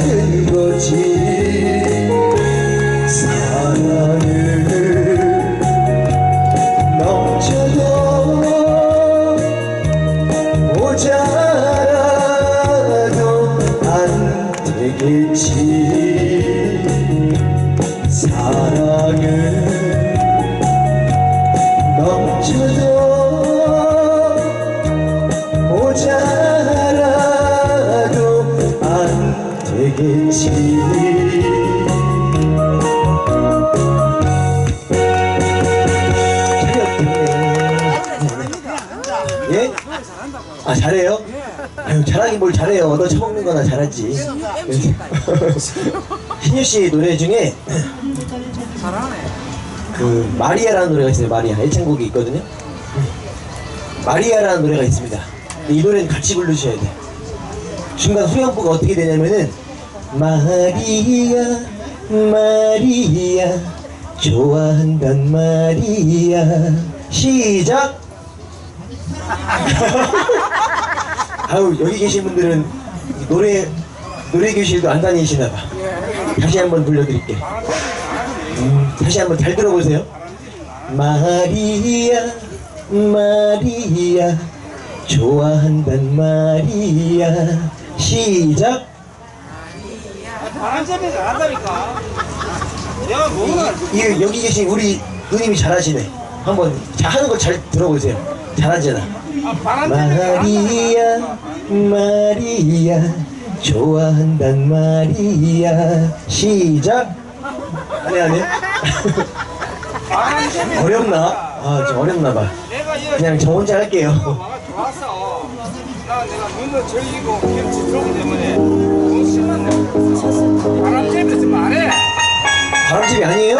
it. 잘해요? 아유 잘하긴 뭘 잘해요. 얻어 처먹는 거나 잘하지. 신유 씨 노래 중에 그 마리아라는 노래가 있어요 마리아. 애창곡이 있거든요. 마리아라는 노래가 있습니다. 이 노래는 같이 부르셔야 돼. 중간 후렴구가 어떻게 되냐면은 마리아 마리아 좋아한단 말이야 시작 아유 여기 계신 분들은 노래 노래 교실도 안 다니시나 봐. 다시 한번 불러드릴게. 음, 다시 한번 잘 들어보세요. 마리아 마리아 좋아한단 말이야. 시작. 바람잡이 잘한다니까. 내가 이, 여기 계신 우리 누님이 잘하시네. 한번 자, 하는 거 잘 들어보세요. 잘하잖아. 아, 마리아 마리아 좋아한단 말이야 시작 아니 아니 어렵나? 아 좀 어렵나 봐 내가 이거 그냥 저 혼자 할게요 와가 좋았어. 나 내가 눈도 절기고 김치 들어오기 때문에 너무 신났네. 바람잡이 좀 말해. 바람집이 아니에요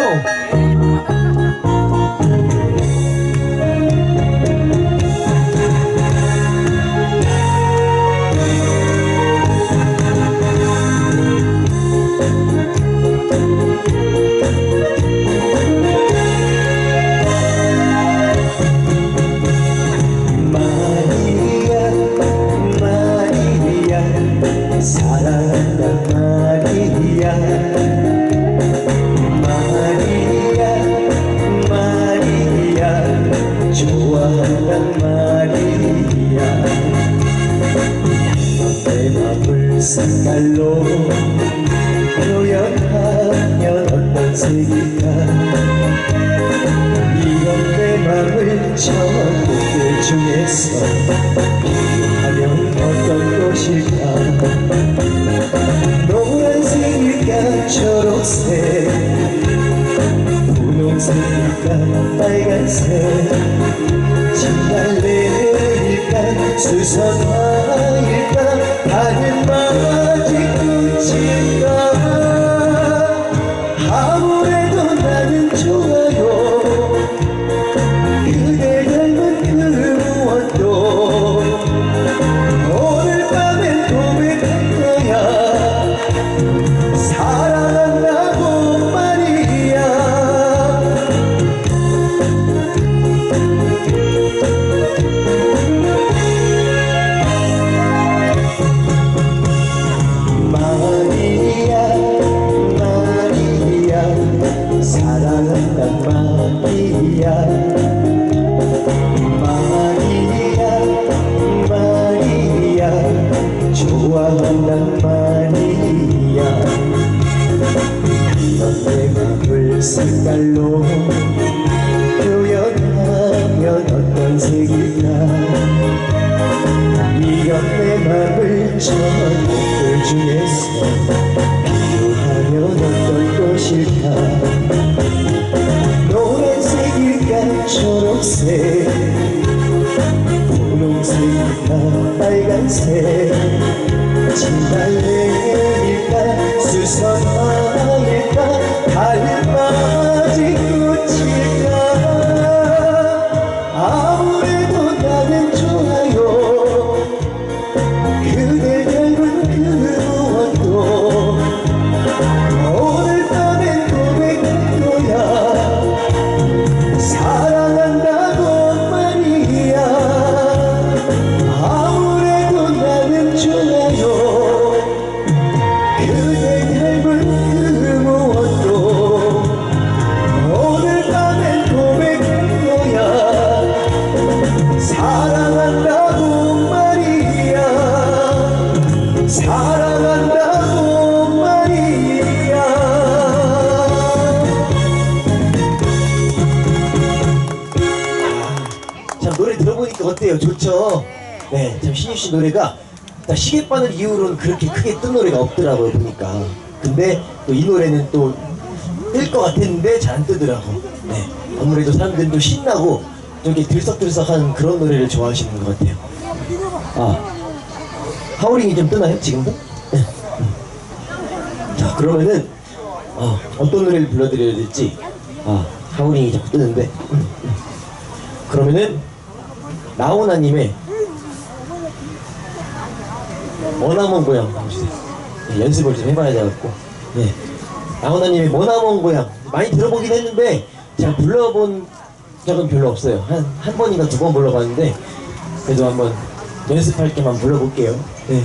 내 맘을 색깔로 표현하면 어떤 색일까? 이런 내 맘을 저것들 중에서 비교하면 어떤 것일까? 노란색일까? 초록색? 분홍색일까? 빨간색? 진달래 일단 시계바늘 이후로는 그렇게 크게 뜬 노래가 없더라고요 보니까. 근데 또 이 노래는 또 뜰 것 같았는데 잘 안 뜨더라고. 네, 아무래도 사람들이 또 신나고 좀 이렇게 들썩들썩한 그런 노래를 좋아하시는 것 같아요. 아, 하우링이 좀 뜨나요 지금도? 네. 음. 자 그러면은 어, 어떤 노래를 불러드려야 될지 아 하우링이 자꾸 뜨는데 음, 음. 그러면은 나훈아님의 머나먼 고향. 네, 연습을 좀 해봐야 돼갖고 네. 나훈아님의 머나먼 고향 많이 들어보긴 했는데 제가 불러본 적은 별로 없어요. 한, 한 번인가 두 번 불러봤는데 그래도 한번 연습할 게만 불러볼게요. 네.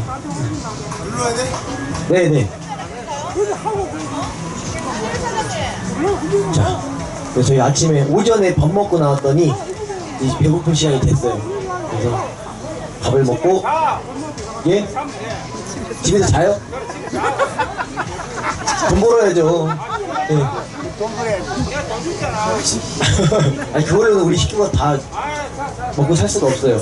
불러야 돼? 네네. 자, 그래서 저희 아침에 오전에 밥 먹고 나왔더니 이제 배고픈 시간이 됐어요. 그래서 밥을 먹고 자, 예 집에서 자요? 돈 벌어야죠. 예. 아니 그걸로는 우리 식구가 다. 먹고 살 수가 없어요.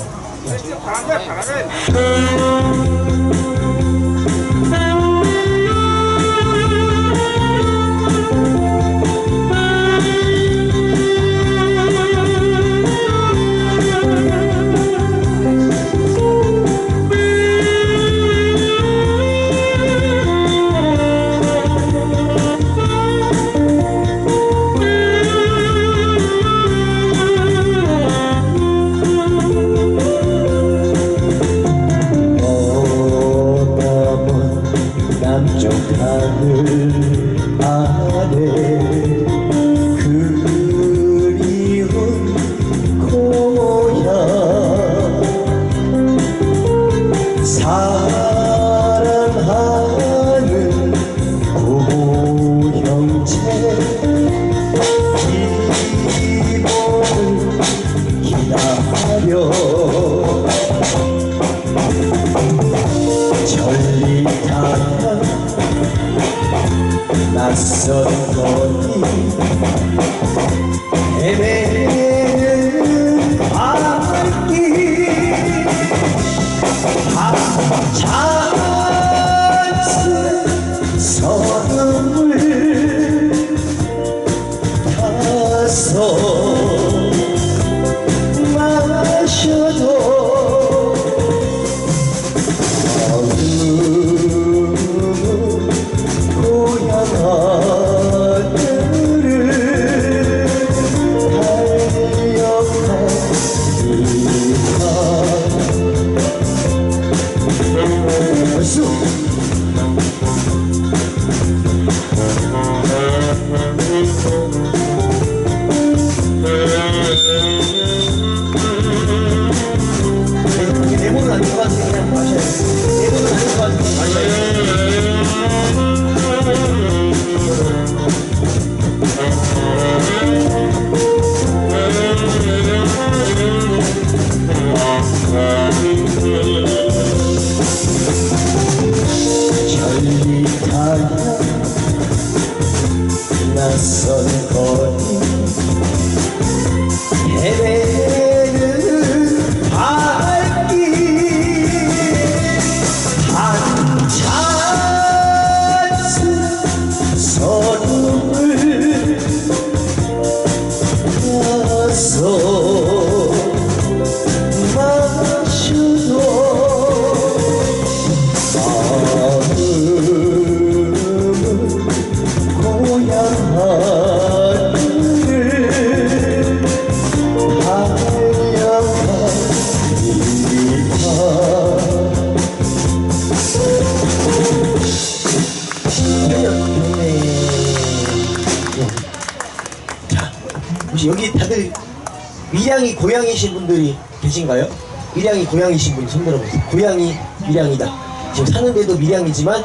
밀양이 고향이신 분 손 들어 보세요. 고향이 밀양이다. 지금 사는데도 밀양이지만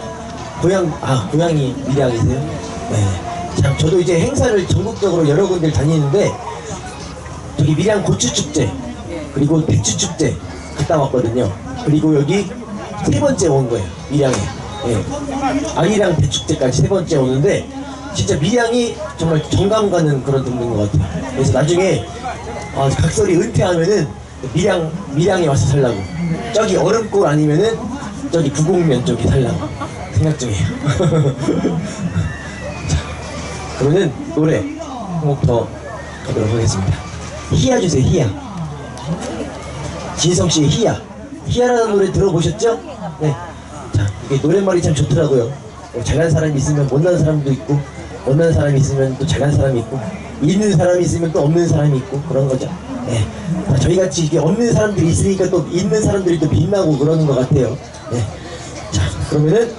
고향 아 고향이 밀양이세요? 네. 참 저도 이제 행사를 전국적으로 여러 군데를 다니는데 저기 밀양 고추 축제 그리고 배추 축제 갔다 왔거든요. 그리고 여기 세 번째 온 거예요. 밀양에. 예. 아리랑 배축제까지 세 번째 오는데 진짜 밀양이 정말 정감 가는 그런 동네인 것 같아요. 그래서 나중에 아, 각설이 은퇴하면은 밀양 밀양에 와서 살라고. 저기 얼음골 아니면은 저기 구곡면 쪽에 살라고 생각 중이에요. 자, 그러면 노래 한곡더 가도록 하겠습니다. 희야 주세요, 희야. 진성 씨의 희야. 희야라는 노래 들어보셨죠? 네. 자, 이게 노랫말이 참 좋더라고요. 어, 잘난 사람이 있으면 못난 사람도 있고, 못난 사람이 있으면 또 잘난 사람이 있고, 있는 사람이 있으면 또 없는 사람이 있고, 그런 거죠. 네. 아, 저희 같이 이게 없는 사람들이 있으니까 또 있는 사람들이 또 빛나고 그러는 것 같아요. 네. 자, 그러면은,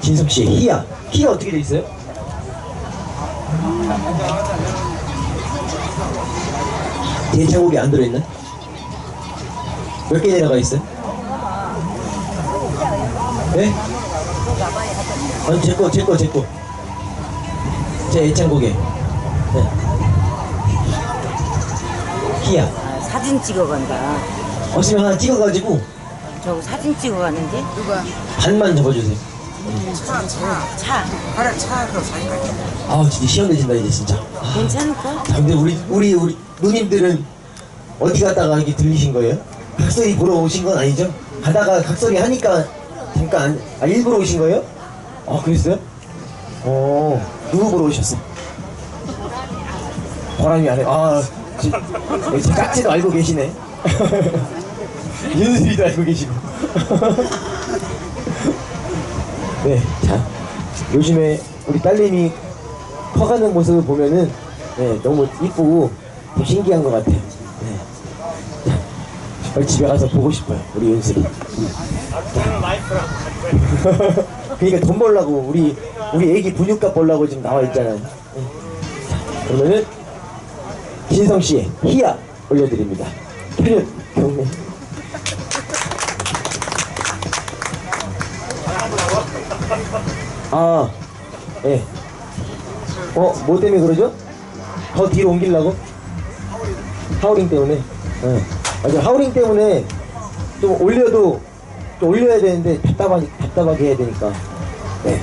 진성 씨의 희야. 희야 어떻게 돼 있어요? 대창곡이 안 들어있나? 몇 개 내려가 있어요? 네? 아니 제 거 제 거 제 거 제 애창곡에 네. 희야 아, 사진 찍어 간다. 없으면 하나 찍어가지고 저 사진 찍어 가는데 누가 반만 접어주세요 차, 차. 차 그래, 차, 그 사진까지. 아우 진짜 시원해진다 이제 진짜 아, 괜찮을까? 아, 근데 우리 우리 우리 누님들은 어디 가다가 이렇게 들리신 거예요? 각설이 보러 오신 건 아니죠? 가다가 각설이 하니까 잠깐 아 일부러 오신 거예요? 아 그랬어요? 어 누구 보러 오셨어요? 보람이 안 해 아 제 깍지도 알고 계시네 윤수이도 알고 계시고 네 자 요즘에 우리 딸내미 커가는 모습을 보면은 네, 너무 이쁘고 좀 신기한 것 같아요. 네. 자, 집에 가서 보고 싶어요, 우리 윤슬이. 그러니까 돈 벌라고 우리 우리 애기 분유값 벌라고 지금 나와 있잖아요. 네. 자, 그러면은 진성 씨의 희야 올려드립니다. 표현 경례. 아, 예. 어, 뭐 때문에 그러죠? 더 뒤로 옮기려고? 하우링 때문에. 예. 맞아, 하우링 때문에 좀 올려도 좀 올려야 되는데 답답하게, 답답하게 해야 되니까. 네.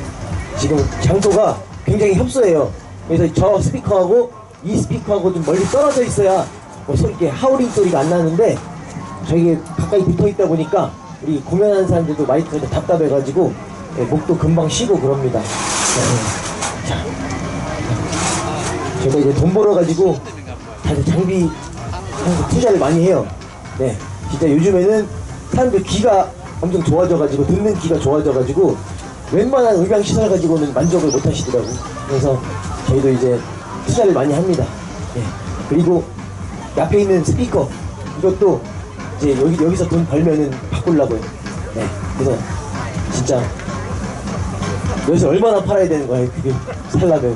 지금 장소가 굉장히 협소해요. 그래서 저 스피커하고 이 스피커하고 좀 멀리 떨어져 있어야 뭐 소, 이렇게 하우링 소리가 안 나는데 저기 가까이 붙어 있다 보니까 우리 공연하는 사람들도 마이크가 답답해가지고 예, 목도 금방 쉬고 그럽니다. 네. 자, 저희가 이제 돈 벌어가지고 다들 장비 투자를 많이 해요. 네, 진짜 요즘에는 사람들 귀가 엄청 좋아져가지고 듣는 귀가 좋아져가지고 웬만한 음향 시설 가지고는 만족을 못 하시더라고. 그래서 저희도 이제 투자를 많이 합니다. 네, 그리고 옆에 있는 스피커 이것도 이제 여기 여기서 돈 벌면은 바꾸려고요. 네, 그래서 진짜 여기서 얼마나 팔아야 되는 거예요? 그게 살려면.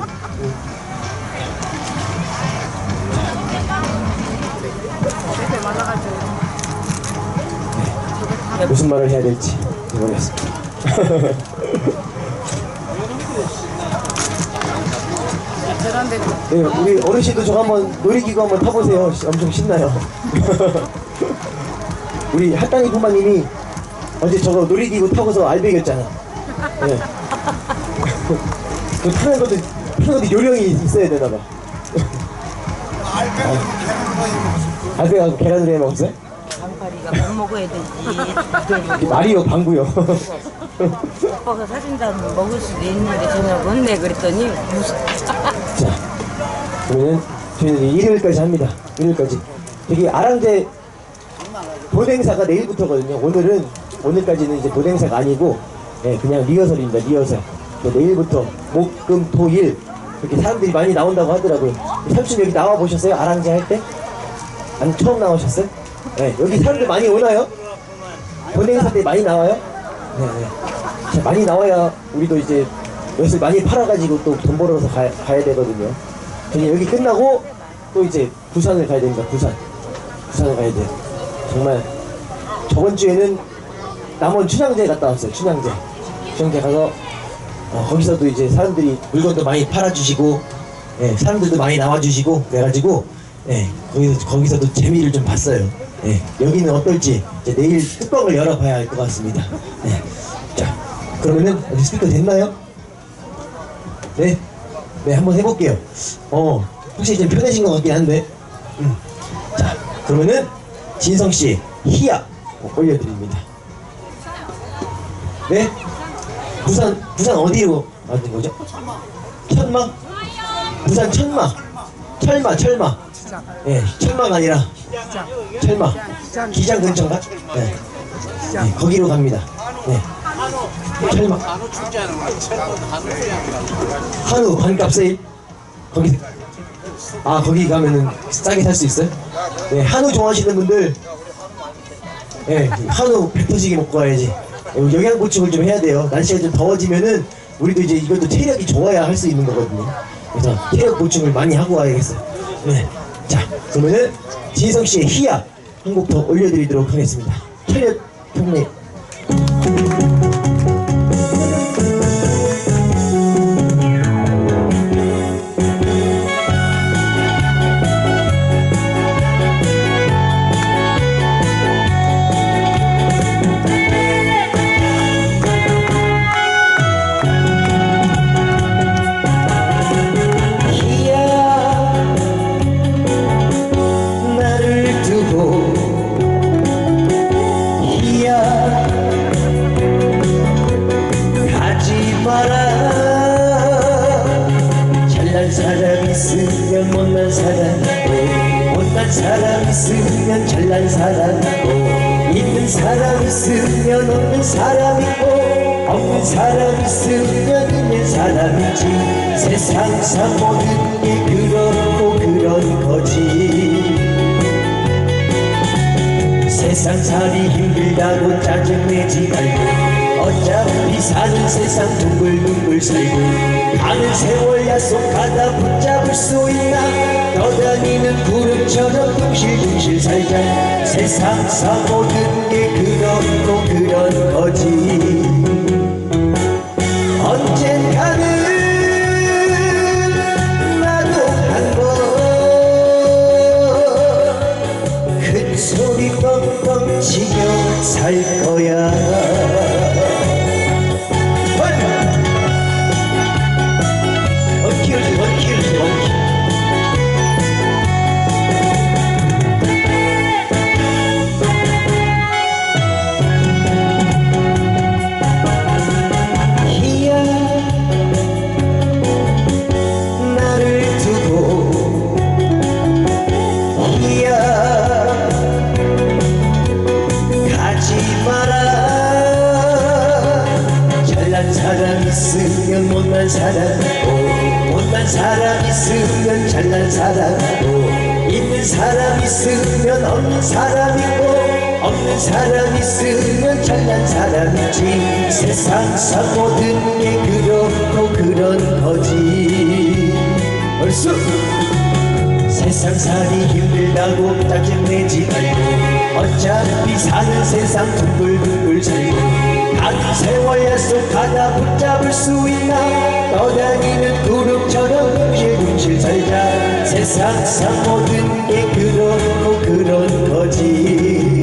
네, 무슨 말을 해야 될지 모르겠습니다. 네, 우리 어르신도 저거 한번 놀이기구 한번 타보세요. 시- 엄청 신나요. 우리 할당이 부마님이 어제 저거 놀이기구 타고서 알배겼잖아. 네. 그 타는 것도 타는 것도 요령이 있어야 되나 봐. 알배가고 계란을 해 먹었어요? 반팔 이가 못 먹어야 되지. 말이요 방구요. 오빠가 사준다면 먹을 수도 있는데 저녁은 네 그랬더니 무슨 자, 그러면 저희는 일요일까지 합니다. 일요일까지. 저기 아랑제 보행사가 내일부터거든요. 오늘은 오늘까지는 이제 보행사가 아니고 예, 그냥 리허설입니다. 리허설. 네, 내일부터 목, 금, 토, 일 이렇게 사람들이 많이 나온다고 하더라고요. 삼촌 여기 나와 보셨어요? 아랑제 할 때? 아니 처음 나오셨어요? 네, 여기 사람들 많이 오나요? 본행사 때 많이 나와요? 네, 네. 자, 많이 나와야 우리도 이제 여기서 많이 팔아가지고 또 돈 벌어서 가, 가야 되거든요. 그냥 여기 끝나고 또 이제 부산을 가야 됩니다. 부산. 부산을 가야 돼요. 정말 저번 주에는 남원 춘향제 갔다 왔어요. 춘향제. 춘향제 가서 어, 거기서도 이제 사람들이 물건도 많이 팔아주시고 예, 사람들도 많이 나와주시고 그래가지고 예, 거기서, 거기서도 재미를 좀 봤어요. 예, 여기는 어떨지 내일 뚜껑을 열어봐야 할 것 같습니다. 예. 자, 그러면은 어디 스피커 됐나요? 네, 네 한번 해볼게요. 어, 확실히 좀 편해진 것 같긴 한데. 음. 자, 그러면은 진성 씨 희야 올려드립니다. 네, 부산 부산 어디로 만든 거죠? 천마? 부산 천마. 철마 철마. 예, 철마가 아니라 철마. 기장 근처인가? 네. 네, 거기로 갑니다. 네. 철마. 한우 반값 세일. 거기 아 거기 가면은 싸게 살 수 있어요? 네, 한우 좋아하시는 분들 예, 한우 배 터지게 먹고 가야지. 예, 영양 보충을 좀 해야 돼요. 날씨가 좀 더워지면은 우리도 이제 이것도 체력이 좋아야 할 수 있는 거거든요. 그래서 체력 보충을 많이 하고 와야겠어요. 네. 자, 그러면은 진성 씨의 희야 한 곡 더 올려드리도록 하겠습니다. 체력 평내. 있으면 없는 사람 있고 없는 사람 있으면 있는 사람 있지. 세상상 모든 게 그렇고 그런 거지. 세상 살이 힘들다고 짜증내지 말고 어차피 사는 세상 둥글둥글 살고 가는 세월 약속하다 붙잡을 수 있나 떠다니는 구름처럼 둥실둥실 살자. 세상 사 모든 게 그렇고 그런 거지 잘난 사람이고 있는 사람 있으면 없는 사람 있고 없는 사람 있으면 잘난 사람이지. 세상상 모든 게 그렇고 그런 거지. 얼쑤! 세상살이 힘들다고 짜증내지 말고 어차피 사는 세상 둥글둥글 살고 단 세월 약속 하나 붙잡을 수 있나? 떠다니는 구름처럼 둥실둥실 살자. 세상 상 모든 게 그렇고 그런 거지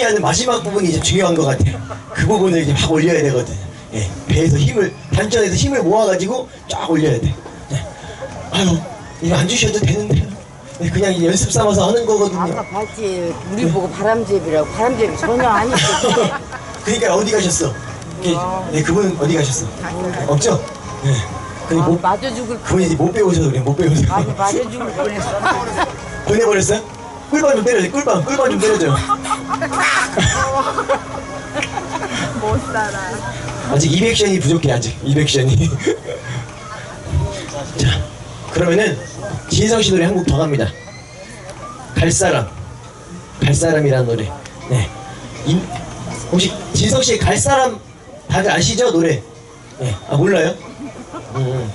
희하는 마지막 부분이 이제 중요한 것 같아요. 그 부분을 이제 확 올려야 되거든. 예, 배에서 힘을 단전에서 힘을 모아가지고 쫙 올려야 돼. 예. 아유 이거 안 주셔도 되는데 네, 그냥 이 연습 삼아서 하는 거거든요. 아까 봤지 우리 보고 바람잡이라고 바람잡이 전혀 아니었어 그러니까 어디 가셨어? 예, 네 그분 어디 가셨어? 없죠? 예. 그냥 아, 못 맞아 죽을 그분이 이제 못 배우셔서 그래 못 배우셔서 아니 맞아 죽을 뻔했어 보내버렸어요? 꿀밤 좀 때려줘 꿀밤 꿀밤 좀 때려줘 못 살아. 아직 200션이 부족해 아직. 200션이. 자 그러면은 진성 씨 노래 한 곡 더 갑니다. 갈 사람. 갈 사람이라는 노래. 네. 인- 혹시 진성 씨의 갈 사람 다들 아시죠 노래? 네 아 몰라요? 음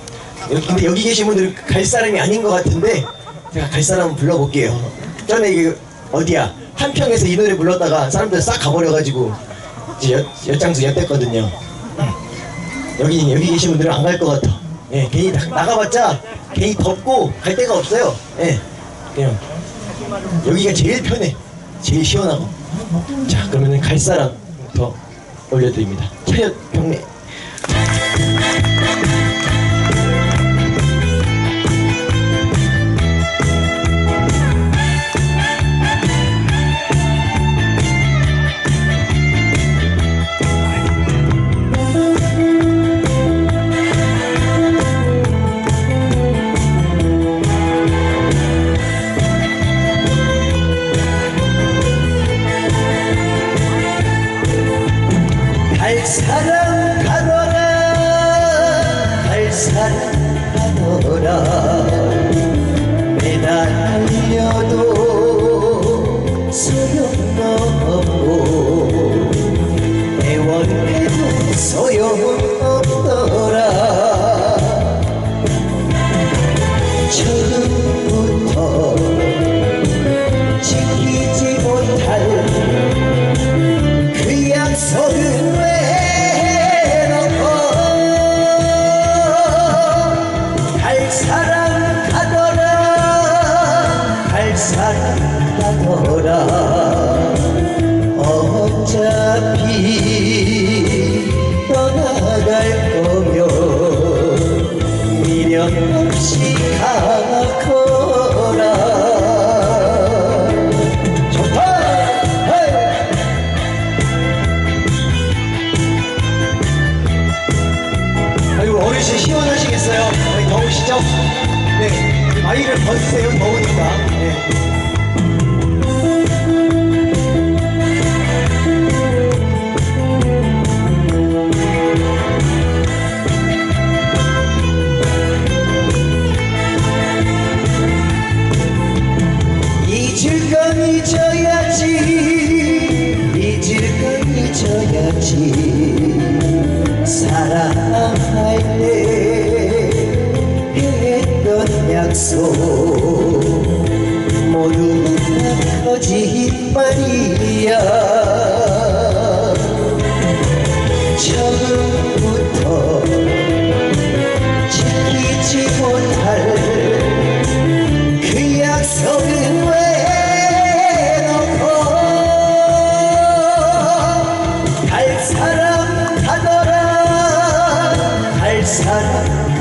여기 근데 여기 계신 분들 갈 사람이 아닌 것 같은데 제가 갈 사람 불러볼게요. 전에 이게 어디야 한평에서 이 노래 불렀다가 사람들 싹 가버려가지고 이제 엿, 엿장수 엿됐거든요 여기 여기 계신 분들은 안 갈 것 같아. 예, 괜히 나, 나가봤자 괜히 덥고 갈 데가 없어요. 예, 그냥 여기가 제일 편해, 제일 시원하고. 자, 그러면은 갈 사람 더 올려드립니다. 차렷 경례.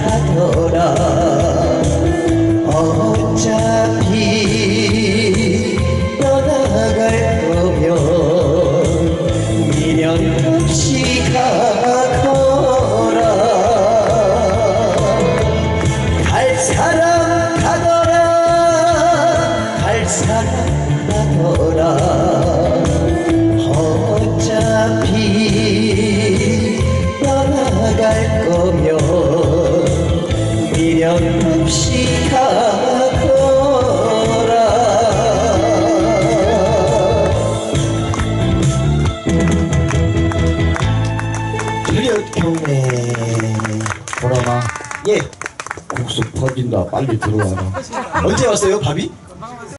하더라 어쩌 빨리 들어와라 언제 왔어요 밥이?